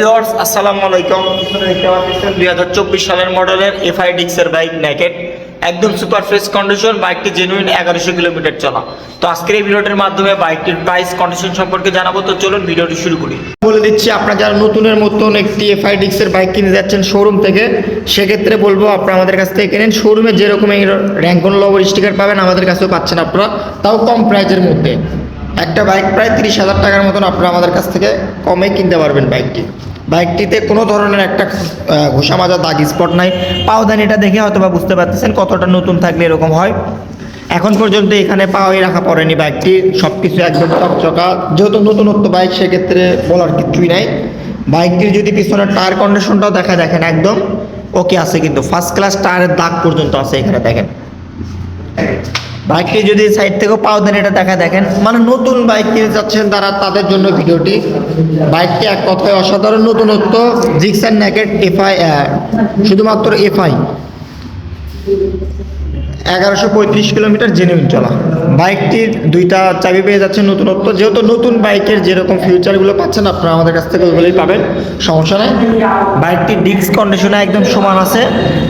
Viewers, আসসালামু আলাইকুম। দুই হাজার চব্বিশ সালের মডেলের এফআই ডিক্সের বাইক নেকেট একদম সুপার ফ্রেশ কন্ডিশন বাইকটি জেনুইন এগারোশো কিলোমিটার চলা। তো আজকের এই ভিডিওটির মাধ্যমে বাইকটির প্রাইস কন্ডিশন সম্পর্কে জানাব। তো চলুন ভিডিওটি শুরু করি। বলে দিচ্ছি, আপনারা যারা নতুনের মতন একটি এফআই ডিক্সের বাইক কিনে যাচ্ছেন শোরুম থেকে, সেক্ষেত্রে বলব, আপনারা আমাদের কাছ থেকে কেনেন। শোরুমে যেরকম এই র্যাঙ্কন লবর স্টিকার পাবেন, আমাদের কাছেও পাচ্ছেন আপনারা, তাও কম প্রাইজের মধ্যে। একটা বাইক প্রায় তিরিশ হাজার টাকার মতন আপনারা আমাদের কাছ থেকে কমে কিনতে পারবেন বাইকটি বাইকটিতে কোনো ধরনের একটা ঘোষা মাজা দাগ স্পট নাই। পাওদানিটা দেখে হয়তো বা বুঝতে পারতেছেন কতটা নতুন থাকলে এরকম হয়। এখন পর্যন্ত এখানে পাওয়াই রাখা পড়েনি বাইকটি সব কিছু একদম চকচকা। যেহেতু নতুনত্ব বাইক সেক্ষেত্রে বলার কিছুই নাই। বাইকটির যদি পিছনের টায়ার কন্ডিশনটাও দেখা দেখেন একদম ওকে আছে কিন্তু ফার্স্ট ক্লাস টায়ারের দাগ পর্যন্ত আছে এখানে দেখেন। বাইকটি যদি সাইড থেকেও পাও দেন, এটা দেখা দেখেন। মানে নতুন বাইক কিনে যাচ্ছেন তারা, তাদের জন্য ভিডিওটি। বাইকটি এক কথায় অসাধারণ, নতুনত্ব, জিক্সার ন্যাকেট, এফআই শুধুমাত্র এফআই। এগারোশো পঁয়ত্রিশ কিলোমিটার জেনুইন চলা। বাইকটির দুইটা চাবি পেয়ে যাচ্ছে নতুনত্ব। যেহেতু নতুন বাইকের যেরকম ফিউচারগুলো পাচ্ছেন আপনারা আমাদের কাছ থেকে ওইগুলোই পাবেন, সমস্যা নেই। বাইকটির ডিস্ক কন্ডিশনে একদম সমান আছে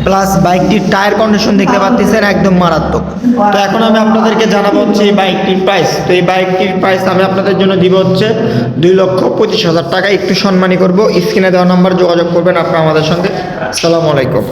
প্লাস বাইকটির টায়ার কন্ডিশন দেখতে পাচ্ছেন একদম মারাত্মক। তো এখন আমি আপনাদেরকে জানাব হচ্ছে এই বাইকটির প্রাইস তো এই বাইকটির প্রাইস আমি আপনাদের জন্য দিব হচ্ছে দুই লক্ষ পঁচিশ হাজার টাকা। একটু সম্মানী করব। স্ক্রিনে দেওয়া নাম্বার যোগাযোগ করবেন আপনারা আমাদের সঙ্গে। আসসালামু আলাইকুম।